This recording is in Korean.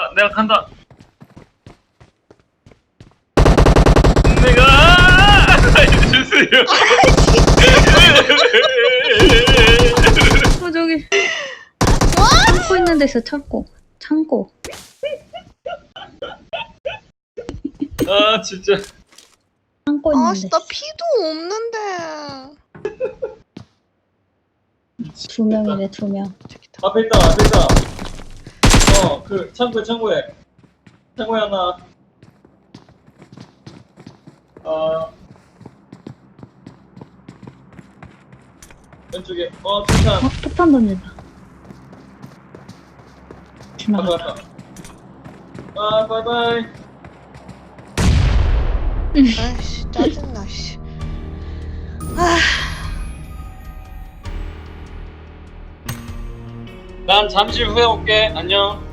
아, 내가 간다. 내가 살려주세요. 어 저기. 창고 있는 데서 창고. 창고. 아 진짜. 창고 있는 아씨 데. 나 피도 없는데. 두 명이네 두명. 저기다 앞에 있다 앞에 있다. 어 그 창고에 창고에 창고에 하나. 아 왼쪽에 어 폭탄 어 폭탄 던진다 지나갔다. 아 바이바이. 아이씨 짜증나 씨 아, 난 잠시 후에 올게. 안녕.